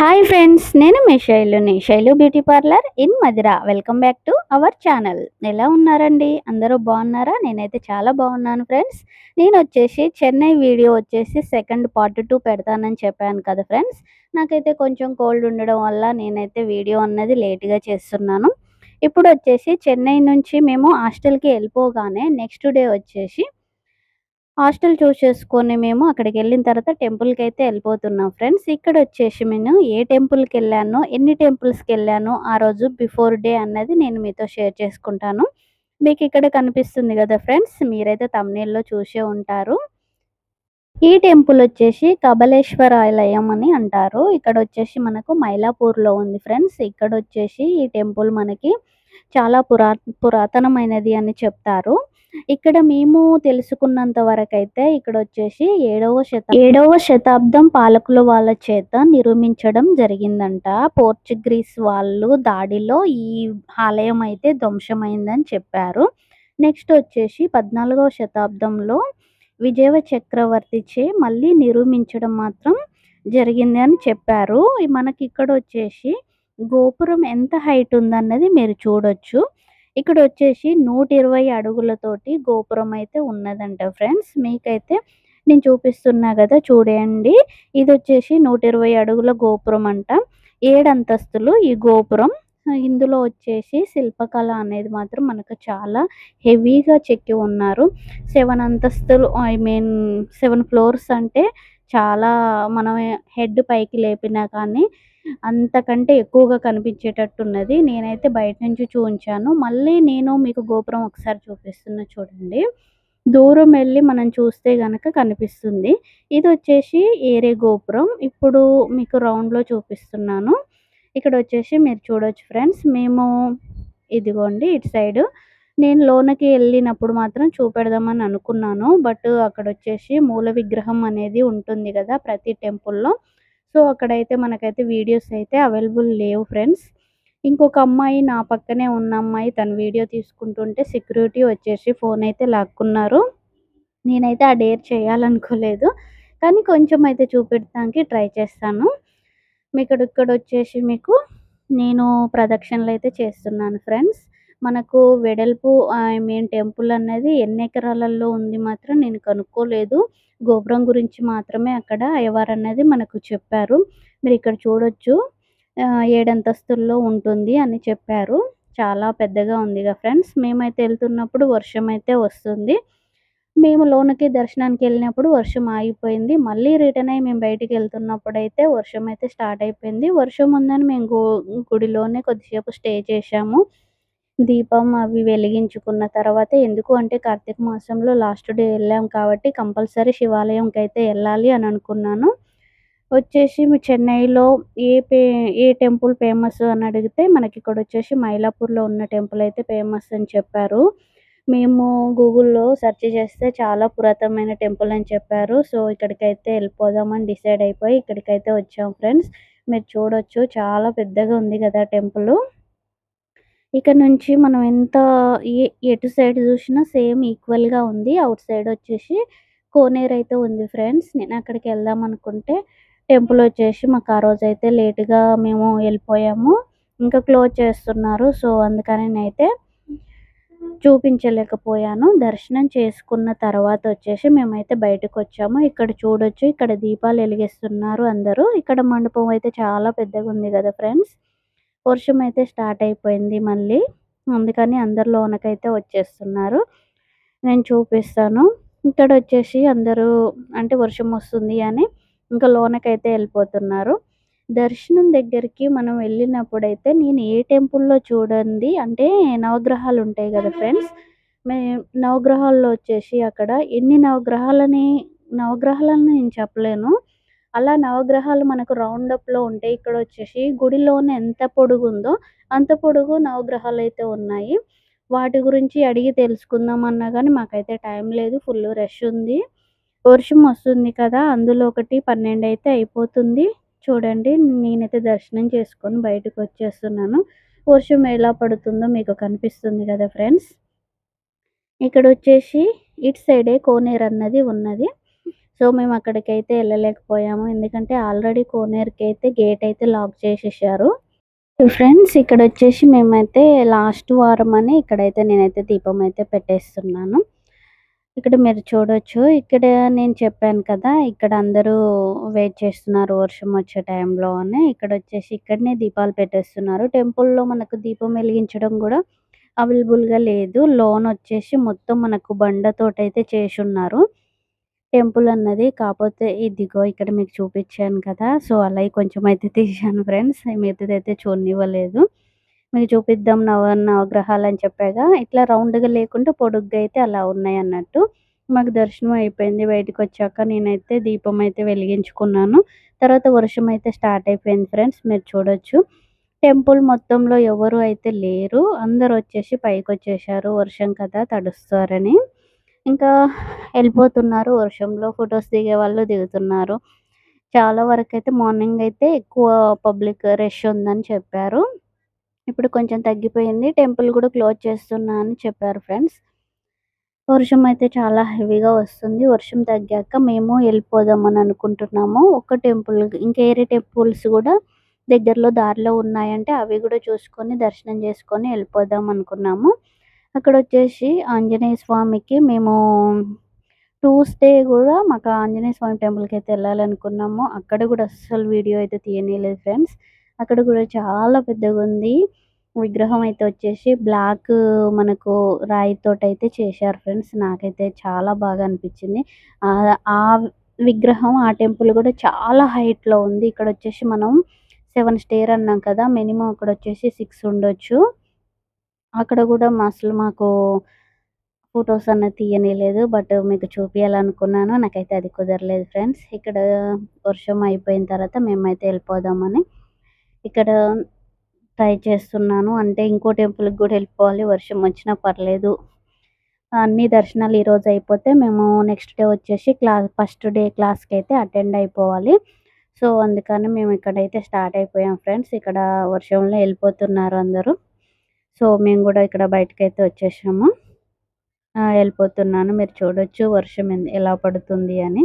Hi friends నేను మీ శైలుని Shailu beauty parlour in Madira welcome back to our channel ఎలా ఉన్నారండి? అందరూ బాగున్నారా? నేనైతే చాలా బాగున్నాను ఫ్రెండ్స్ నేను వచ్చేసి చెన్నై వీడియో వచ్చేసి సెకండ్ పార్ట్ టూ పెడతానని చెప్పాను కదా ఫ్రెండ్స్ నాకైతే కొంచెం కోల్డ్ ఉండడం వల్ల నేనైతే వీడియో అన్నది లేట్గా చేస్తున్నాను. ఇప్పుడు వచ్చేసి చెన్నై నుంచి మేము హాస్టల్కి వెళ్ళిపోగానే నెక్స్ట్ డే వచ్చేసి హాస్టల్ చూస్ చేసుకొని మేము అక్కడికి వెళ్ళిన తర్వాత టెంపుల్కి అయితే వెళ్ళిపోతున్నాం ఫ్రెండ్స్. ఇక్కడ వచ్చేసి నేను ఏ టెంపుల్కి వెళ్ళానో ఎన్ని టెంపుల్స్కి వెళ్ళానో ఆ రోజు బిఫోర్ డే అన్నది నేను మీతో షేర్ చేసుకుంటాను. మీకు ఇక్కడ కనిపిస్తుంది కదా ఫ్రెండ్స్ మీరైతే తమిళలో చూసే ఉంటారు. ఈ టెంపుల్ వచ్చేసి కబలేశ్వర ఆలయం అని అంటారు. ఇక్కడ వచ్చేసి మనకు మైలాపూర్లో ఉంది ఫ్రెండ్స్. ఇక్కడ వచ్చేసి ఈ టెంపుల్ మనకి చాలా పురా పురాతనమైనది అని చెప్తారు. ఇక్కడ మేము తెలుసుకున్నంత వరకు అయితే ఇక్కడ వచ్చేసి ఏడవ శత ఏడవ శతాబ్దం పాలకుల వాళ్ళ చేత నిరూపించడం జరిగిందంట. పోర్చుగీస్ వాళ్ళు దాడిలో ఈ ఆలయం అయితే ధ్వంసమైందని చెప్పారు. నెక్స్ట్ వచ్చేసి పద్నాలుగవ శతాబ్దంలో విజయవ చక్రవర్తిచే మళ్ళీ నిరూపించడం మాత్రం జరిగింది అని చెప్పారు. మనకి ఇక్కడ వచ్చేసి గోపురం ఎంత హైట్ ఉందన్నది మీరు చూడొచ్చు. ఇక్కడ వచ్చేసి నూట ఇరవై అడుగులతోటి గోపురం అయితే ఉన్నదంట ఫ్రెండ్స్. మీకైతే నేను చూపిస్తున్నా కదా చూడండి. ఇది వచ్చేసి నూట ఇరవై అడుగుల గోపురం అంట ఏడు అంతస్తులు ఈ గోపురం. ఇందులో వచ్చేసి శిల్పకళ అనేది మాత్రం మనకు చాలా హెవీగా చెక్కి ఉన్నారు. సెవెన్ అంతస్తులు ఐ మీన్ సెవెన్ ఫ్లోర్స్ అంటే చాలా మనం హెడ్ పైకి లేపినా కానీ అంతకంటే ఎక్కువగా కనిపించేటట్టు ఉన్నది నేనైతే బయట నుంచి చూపించాను మళ్ళీ నేను మీకు గోపురం ఒకసారి చూపిస్తున్నా చూడండి. దూరం వెళ్ళి మనం చూస్తే కనుక కనిపిస్తుంది. ఇది వచ్చేసి ఏరే గోపురం. ఇప్పుడు మీకు రౌండ్లో చూపిస్తున్నాను. ఇక్కడ వచ్చేసి మీరు చూడొచ్చు ఫ్రెండ్స్. మేము ఇదిగోండి ఇటు సైడ్ నేను లోనకి వెళ్ళినప్పుడు మాత్రం చూపెడదామని అనుకున్నాను. బట్ అక్కడ వచ్చేసి మూల విగ్రహం అనేది ఉంటుంది కదా ప్రతి టెంపుల్లో. సో అక్కడైతే మనకైతే వీడియోస్ అయితే అవైలబుల్ లేవు ఫ్రెండ్స్. ఇంకొక అమ్మాయి నా పక్కనే ఉన్న అమ్మాయి తన వీడియో తీసుకుంటుంటే సెక్యూరిటీ వచ్చేసి ఫోన్ అయితే లాక్కున్నారు. నేనైతే ఆ డేర్ చేయాలనుకోలేదు. కానీ కొంచెం అయితే చూపెట్టడానికి ట్రై చేస్తాను. మీకు ఇక్కడ వచ్చేసి మీకు నేను ప్రదక్షిణలు అయితే చేస్తున్నాను ఫ్రెండ్స్. మనకు వెడల్పు ఐ మీన్ టెంపుల్ అనేది ఎన్ని ఎకరాలలో ఉంది మాత్రం నేను కనుక్కోలేదు. గోపురం గురించి మాత్రమే అక్కడ ఎవరు అనేది మనకు చెప్పారు. మీరు ఇక్కడ చూడొచ్చు. ఏడంతస్తుల్లో ఉంటుంది అని చెప్పారు. చాలా పెద్దగా ఉందిగా ఫ్రెండ్స్. మేమైతే వెళ్తున్నప్పుడు వర్షం అయితే వస్తుంది. మేము లోనికి దర్శనానికి వెళ్ళినప్పుడు వర్షం ఆగిపోయింది. మళ్ళీ రిటర్న్ అయ్యి మేము బయటికి వెళ్తున్నప్పుడు అయితే వర్షం అయితే స్టార్ట్ అయిపోయింది. వర్షం ఉందని మేము గుడిలోనే కొద్దిసేపు స్టే చేశాము. దీపం అవి వెలిగించుకున్న తర్వాత ఎందుకు అంటే కార్తీక మాసంలో లాస్ట్ డే వెళ్ళాం కాబట్టి కంపల్సరీ శివాలయంకి అయితే వెళ్ళాలి అని అనుకున్నాను. వచ్చేసి చెన్నైలో ఏ పే ఏ టెంపుల్ ఫేమస్ అని అడిగితే మనకి ఇక్కడ వచ్చేసి మైలాపూర్లో ఉన్న టెంపుల్ అయితే ఫేమస్ అని చెప్పారు. మేము గూగుల్లో సెర్చ్ చేస్తే చాలా పురాతనమైన టెంపుల్ అని చెప్పారు. సో ఇక్కడికైతే వెళ్ళిపోదామని డిసైడ్ అయిపోయి ఇక్కడికైతే వచ్చాం ఫ్రెండ్స్. మీరు చూడొచ్చు చాలా పెద్దగా ఉంది కదా టెంపుల్. ఇక్కడ నుంచి మనం ఎంత ఏ ఎటు సైడ్ చూసినా సేమ్ ఈక్వల్గా ఉంది. అవుట్ సైడ్ వచ్చేసి కోనేరు అయితే ఉంది ఫ్రెండ్స్. నేను అక్కడికి వెళ్దాం అనుకుంటే టెంపుల్ వచ్చేసి మాకు ఆ రోజు అయితే లేటుగా మేము వెళ్ళిపోయాము. ఇంకా క్లోజ్ చేస్తున్నారు. సో అందుకని నేనైతే చూపించలేకపోయాను. దర్శనం చేసుకున్న తర్వాత వచ్చేసి మేమైతే బయటకు వచ్చాము. ఇక్కడ చూడొచ్చు. ఇక్కడ దీపాలు వెలిగిస్తున్నారు అందరూ. ఇక్కడ మండపం అయితే చాలా పెద్దగా ఉంది కదా ఫ్రెండ్స్. వర్షం అయితే స్టార్ట్ అయిపోయింది మళ్ళీ. అందుకని అందరు లోనకైతే వచ్చేస్తున్నారు. నేను చూపిస్తాను. ఇక్కడ వచ్చేసి అందరూ అంటే వర్షం వస్తుంది అని ఇంకా లోనకైతే వెళ్ళిపోతున్నారు. దర్శనం దగ్గరికి మనం వెళ్ళినప్పుడైతే నేను ఏ టెంపుల్లో చూడండి అంటే నవగ్రహాలు ఉంటాయి కదా ఫ్రెండ్స్. మే నవగ్రహాల్లో వచ్చేసి అక్కడ ఎన్ని నవగ్రహాలని నవగ్రహాలని నేను చెప్పలేను. అలా నవగ్రహాలు మనకు రౌండప్లో ఉంటాయి. ఇక్కడ వచ్చేసి గుడిలోనే ఎంత పొడుగు ఉందో అంత పొడుగు నవగ్రహాలు అయితే ఉన్నాయి. వాటి గురించి అడిగి తెలుసుకుందాం అన్నా కానీ మాకైతే టైం లేదు. ఫుల్ రష్ ఉంది. వర్షం వస్తుంది కదా అందులో ఒకటి పన్నెండు అయితే అయిపోతుంది. చూడండి నేనైతే దర్శనం చేసుకొని బయటకు వచ్చేస్తున్నాను. వర్షం ఎలా పడుతుందో మీకు కనిపిస్తుంది కదా ఫ్రెండ్స్ ఇక్కడ వచ్చేసి ఇటు సైడే కోనేరు అన్నది ఉన్నది. సో మేము అక్కడికైతే వెళ్ళలేకపోయాము. ఎందుకంటే ఆల్రెడీ కోనేరుకి అయితే గేట్ అయితే లాక్ చేసేసారు. ఫ్రెండ్స్ ఇక్కడ వచ్చేసి మేమైతే లాస్ట్ వారం అని ఇక్కడైతే నేనైతే దీపం అయితే పెట్టేస్తున్నాను. ఇక్కడ మీరు చూడొచ్చు. ఇక్కడ నేను చెప్పాను కదా ఇక్కడ అందరూ వెయిట్ చేస్తున్నారు వర్షం వచ్చే టైంలో అని. ఇక్కడ వచ్చేసి ఇక్కడనే దీపాలు పెట్టేస్తున్నారు. టెంపుల్లో మనకు దీపం వెలిగించడం కూడా అవైలబుల్గా లేదు. లోన్ వచ్చేసి మొత్తం మనకు బండతోటైతే చేసి ఉన్నారు. టెంపుల్ అన్నది. కాకపోతే ఇదిగో ఇక్కడ మీకు చూపించాను కదా. సో అలా కొంచెం అయితే తీసాను ఫ్రెండ్స్. అయితే చూడనివ్వలేదు. మీకు చూపిద్దాం నవ నవగ్రహాలు అని చెప్పాగా. ఇట్లా రౌండ్గా లేకుండా పొడుగ్గా అయితే అలా ఉన్నాయి అన్నట్టు. మాకు దర్శనం అయిపోయింది. బయటకు వచ్చాక నేనైతే దీపం అయితే వెలిగించుకున్నాను. తర్వాత వర్షం అయితే స్టార్ట్ అయిపోయింది ఫ్రెండ్స్. మీరు చూడొచ్చు. టెంపుల్ మొత్తంలో ఎవరు అయితే లేరు. అందరు వచ్చేసి పైకి వచ్చేసారు వర్షం కదా తడుస్తారని. ఇంకా వెళ్ళిపోతున్నారు. వర్షంలో ఫొటోస్ దిగే వాళ్ళు దిగుతున్నారు. చాలా వరకు అయితే మార్నింగ్ అయితే ఎక్కువ పబ్లిక్ రష్ ఉందని చెప్పారు. ఇప్పుడు కొంచెం తగ్గిపోయింది. టెంపుల్ కూడా క్లోజ్ చేస్తున్నా అని చెప్పారు ఫ్రెండ్స్. వర్షం అయితే చాలా హెవీగా వస్తుంది. వర్షం తగ్గాక మేము వెళ్ళిపోదామని అనుకుంటున్నాము. ఒక టెంపుల్ ఇంకా ఏరే టెంపుల్స్ కూడా దగ్గరలో దారిలో ఉన్నాయంటే అవి కూడా చూసుకొని దర్శనం చేసుకొని వెళ్ళిపోదాం అనుకున్నాము. అక్కడ వచ్చేసి ఆంజనేయ స్వామికి మేము ట్యూస్డే కూడా మాకు ఆంజనేయ స్వామి టెంపుల్కి అయితే వెళ్ళాలనుకున్నాము. అక్కడ కూడా అస్సలు వీడియో అయితే తీయనీయలేదు ఫ్రెండ్స్. అక్కడ కూడా చాలా పెద్దగా ఉంది విగ్రహం అయితే వచ్చేసి బ్లాక్ మనకు రాయితోటి అయితే చేశారు ఫ్రెండ్స్. నాకైతే చాలా బాగా అనిపించింది. ఆ విగ్రహం ఆ టెంపుల్ కూడా చాలా హైట్లో ఉంది. ఇక్కడ వచ్చేసి మనం సెవెన్ స్టేర్ అన్నాం కదా మినిమం అక్కడ వచ్చేసి సిక్స్ ఉండొచ్చు. అక్కడ కూడా మా అసలు మాకు ఫొటోస్ అన్నది తీయనీయలేదు బట్ మీకు చూపించాలనుకున్నాను నాకైతే అది కుదరలేదు ఫ్రెండ్స్. ఇక్కడ వర్షం అయిపోయిన తర్వాత మేమైతే వెళ్ళిపోదామని ఇక్కడ ట్రై చేస్తున్నాను. అంటే ఇంకో టెంపుల్కి కూడా వెళ్ళిపోవాలి. వర్షం వచ్చినా పర్లేదు. అన్ని దర్శనాలు ఈరోజు అయిపోతే మేము నెక్స్ట్ డే వచ్చేసి క్లాస్ ఫస్ట్ డే క్లాస్కి అయితే అటెండ్ అయిపోవాలి. సో అందుకని మేము ఇక్కడైతే స్టార్ట్ అయిపోయాం ఫ్రెండ్స్. ఇక్కడ వర్షంలో వెళ్ళిపోతున్నారు అందరూ. సో మేము కూడా ఇక్కడ బయటకైతే వచ్చేసాము. వెళ్ళిపోతున్నాను. మీరు చూడొచ్చు వర్షం ఎలా పడుతుంది అని.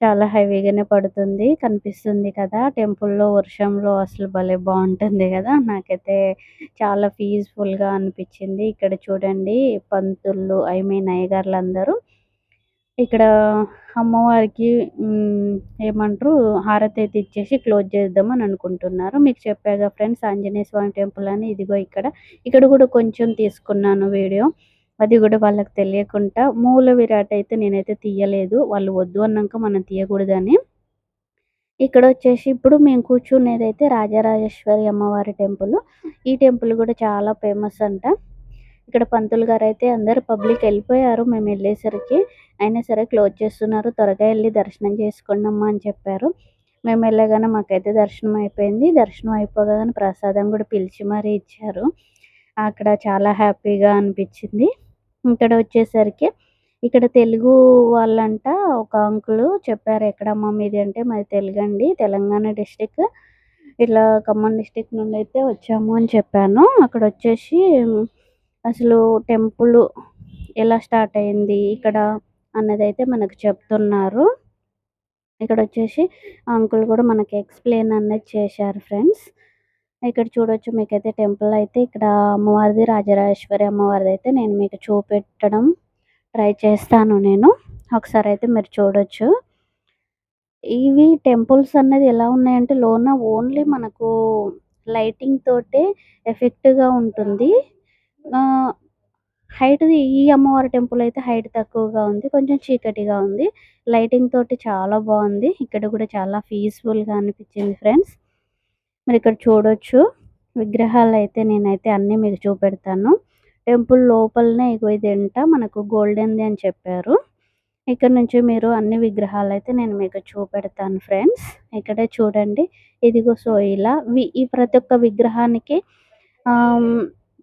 చాలా హెవీగానే పడుతుంది కనిపిస్తుంది కదా. టెంపుల్లో వర్షంలో అసలు భలే బాగుంటుంది కదా. నాకైతే చాలా పీస్ఫుల్గా అనిపించింది. ఇక్కడ చూడండి పంతులు ఐ మీన్ అయ్యగారులు అందరూ ఇక్కడ అమ్మవారికి ఏమంటారు హారతి అయితే ఇచ్చేసి క్లోజ్ చేద్దామని అనుకుంటున్నారు. మీకు చెప్పాగా ఫ్రెండ్స్ ఆంజనేయ స్వామి టెంపుల్ అని ఇదిగో ఇక్కడ. ఇక్కడ కూడా కొంచెం తీసుకున్నాను వీడియో అది కూడా వాళ్ళకి తెలియకుండా మూల విరాట్ అయితే నేనైతే తీయలేదు. వాళ్ళు వద్దు అన్నాక మనం తీయకూడదని. ఇక్కడ వచ్చేసి ఇప్పుడు మేము కూర్చునేది అయితే రాజరాజేశ్వరి అమ్మవారి టెంపుల్ ఈ టెంపుల్ కూడా చాలా ఫేమస్ అంట. ఇక్కడ పంతులు గారు అయితే అందరు పబ్లిక్ వెళ్ళిపోయారు. మేము వెళ్ళేసరికి అయినా సరే క్లోజ్ చేస్తున్నారు. త్వరగా వెళ్ళి దర్శనం చేసుకోండి అమ్మా అని చెప్పారు. మేము వెళ్ళగానే మాకైతే దర్శనం అయిపోయింది. దర్శనం అయిపోగానే ప్రసాదం కూడా పిలిచి మరీ ఇచ్చారు. అక్కడ చాలా హ్యాపీగా అనిపించింది. ఇక్కడ వచ్చేసరికి ఇక్కడ తెలుగు వాళ్ళంట ఒక అంకులు చెప్పారు ఎక్కడమ్మా మీది? అంటే మాది తెలుగు అండి. తెలంగాణ డిస్టిక్. ఇట్లా ఖమ్మం డిస్టిక్ నుండి అయితే వచ్చాము అని చెప్పాను. అక్కడ వచ్చేసి అసలు టెంపుల్ ఎలా స్టార్ట్ అయింది ఇక్కడ అన్నది అయితే మనకు చెప్తున్నారు. ఇక్కడ వచ్చేసి అంకుల్ కూడా మనకి ఎక్స్ప్లెయిన్ అనేది చేశారు ఫ్రెండ్స్. ఇక్కడ చూడొచ్చు మీకైతే టెంపుల్ అయితే ఇక్కడ అమ్మవారిది రాజరాజేశ్వరి అమ్మవారిది అయితే నేను మీకు చూపెట్టడం ట్రై చేస్తాను నేను. ఒకసారి అయితే మీరు చూడొచ్చు. ఇవి టెంపుల్స్ అన్నది ఎలా ఉన్నాయంటే లోన ఓన్లీ మనకు లైటింగ్ తోటే ఎఫెక్ట్గా ఉంటుంది. హైట్ ఈ అమ్మవారి టెంపుల్ అయితే హైట్ తక్కువగా ఉంది కొంచెం చీకటిగా ఉంది. లైటింగ్ తోటి చాలా బాగుంది. ఇక్కడ కూడా చాలా పీస్ఫుల్గా అనిపించింది ఫ్రెండ్స్. మీరు ఇక్కడ చూడొచ్చు. విగ్రహాలు అయితే నేనైతే అన్నీ మీకు చూపెడతాను. టెంపుల్ లోపలనే ఇగో ఇదంట మనకు గోల్డెన్ది అని చెప్పారు. ఇక్కడ నుంచి మీరు అన్ని విగ్రహాలు అయితే నేను మీకు చూపెడతాను ఫ్రెండ్స్. ఇక్కడే చూడండి. ఇదిగో సో ఇలా ఈ ప్రతి ఒక్క విగ్రహానికి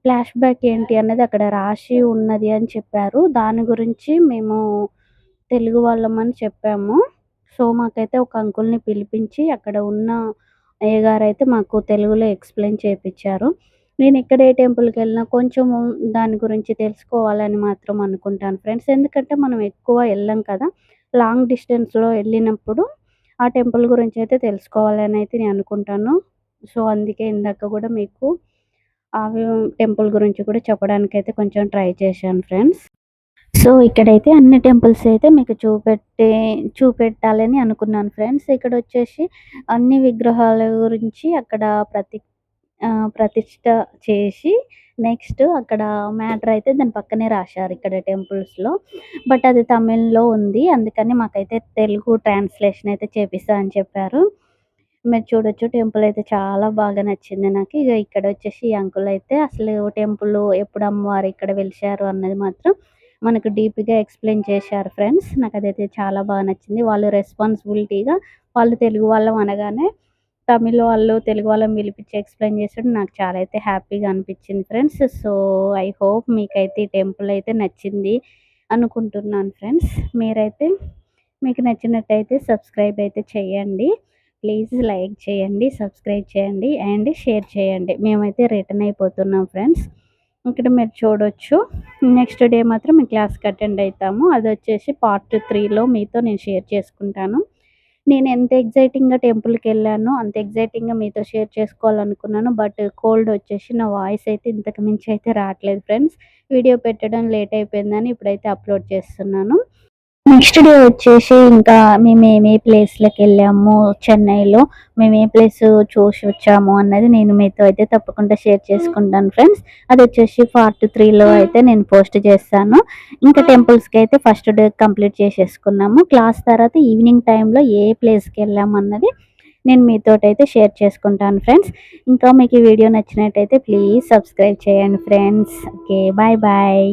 ఫ్లాష్ బ్యాక్ ఏంటి అనేది అక్కడ రాసి ఉన్నది అని చెప్పారు. దాని గురించి మేము తెలుగు వాళ్ళమని చెప్పాము. సో మాకైతే ఒక అంకుల్ని పిలిపించి అక్కడ ఉన్న అయ్యగారు అయితే మాకు తెలుగులో ఎక్స్ప్లెయిన్ చేయించారు నేను ఇక్కడ ఏ టెంపుల్కి వెళ్ళినా కొంచెం దాని గురించి తెలుసుకోవాలని మాత్రం అనుకుంటాను ఫ్రెండ్స్. ఎందుకంటే మనం ఎక్కువ వెళ్ళాం కదా లాంగ్ డిస్టెన్స్లో వెళ్ళినప్పుడు ఆ టెంపుల్ గురించి అయితే తెలుసుకోవాలని అయితే నేను అనుకుంటాను. సో అందుకే ఇందాక కూడా మీకు అవి టెంపుల్ గురించి కూడా చెప్పడానికి అయితే కొంచెం ట్రై చేశాను ఫ్రెండ్స్. సో ఇక్కడైతే అన్ని టెంపుల్స్ అయితే మీకు చూపెట్టే చూపెట్టాలని అనుకున్నాను ఫ్రెండ్స్. ఇక్కడ వచ్చేసి అన్ని విగ్రహాల గురించి అక్కడ ప్రతి ప్రతిష్ట చేసి నెక్స్ట్ అక్కడ మ్యాటర్ అయితే దాని పక్కనే రాశారు ఇక్కడ టెంపుల్స్లో. బట్ అది తమిళ్ళో ఉంది అందుకని మాకైతే తెలుగు ట్రాన్స్లేషన్ అయితే చేపిస్తా అని చెప్పారు. మీరు చూడొచ్చు. టెంపుల్ అయితే చాలా బాగా నచ్చింది నాకు. ఇక ఇక్కడ వచ్చేసి ఈ అంకుల్ అయితే అసలు టెంపుల్ ఎప్పుడు అమ్మవారు ఇక్కడ వెలిశారు అన్నది మాత్రం మనకు డీప్గా ఎక్స్ప్లెయిన్ చేశారు ఫ్రెండ్స్. నాకు అదైతే చాలా బాగా నచ్చింది. వాళ్ళు రెస్పాన్సిబిలిటీగా వాళ్ళు తెలుగు వాళ్ళం అనగానే తమిళ్ వాళ్ళు తెలుగు వాళ్ళని పిలిపించి ఎక్స్ప్లెయిన్ చేసాడు నాకు చాలా అయితే హ్యాపీగా అనిపించింది ఫ్రెండ్స్. సో ఐ హోప్ మీకైతే ఈ టెంపుల్ అయితే నచ్చింది అనుకుంటున్నాను ఫ్రెండ్స్. మీరైతే మీకు నచ్చినట్టయితే సబ్స్క్రైబ్ అయితే చేయండి. ప్లీజ్ లైక్ చేయండి సబ్స్క్రైబ్ చేయండి అండ్ షేర్ చేయండి. మేమైతే రిటర్న్ అయిపోతున్నాం ఫ్రెండ్స్. ఇక్కడ మీరు చూడొచ్చు. నెక్స్ట్ డే మాత్రం మీ క్లాస్కి అటెండ్ అవుతాము అది వచ్చేసి పార్ట్ త్రీలో మీతో నేను షేర్ చేసుకుంటాను. నేను ఎంత ఎగ్జైటింగ్గా టెంపుల్కి వెళ్ళానో అంత ఎగ్జైటింగ్గా మీతో షేర్ చేసుకోవాలనుకున్నాను. బట్ కోల్డ్ వచ్చేసి నా వాయిస్ అయితే ఇంతకు మించి అయితే రావట్లేదు ఫ్రెండ్స్. వీడియో పెట్టడం లేట్ అయిపోయిందని ఇప్పుడైతే అప్లోడ్ చేస్తున్నాను. నెక్స్ట్ డే వచ్చేసి ఇంకా మేము ఏమే ప్లేస్లకు వెళ్ళాము? చెన్నైలో మేము ఏ ప్లేస్ చూసి వచ్చాము అన్నది నేను మీతో అయితే తప్పకుండా షేర్ చేసుకుంటాను ఫ్రెండ్స్ అది వచ్చేసి పార్ట్ త్రీలో అయితే నేను పోస్ట్ చేస్తాను. ఇంకా టెంపుల్స్కి అయితే ఫస్ట్ డే కంప్లీట్ చేసేసుకున్నాము. క్లాస్ తర్వాత ఈవినింగ్ టైంలో ఏ ప్లేస్కి వెళ్ళాము అన్నది నేను మీతో అయితే షేర్ చేసుకుంటాను ఫ్రెండ్స్ ఇంకా మీకు ఈ వీడియో నచ్చినట్టయితే ప్లీజ్ సబ్స్క్రైబ్ చేయండి ఫ్రెండ్స్ ఓకే బాయ్ బాయ్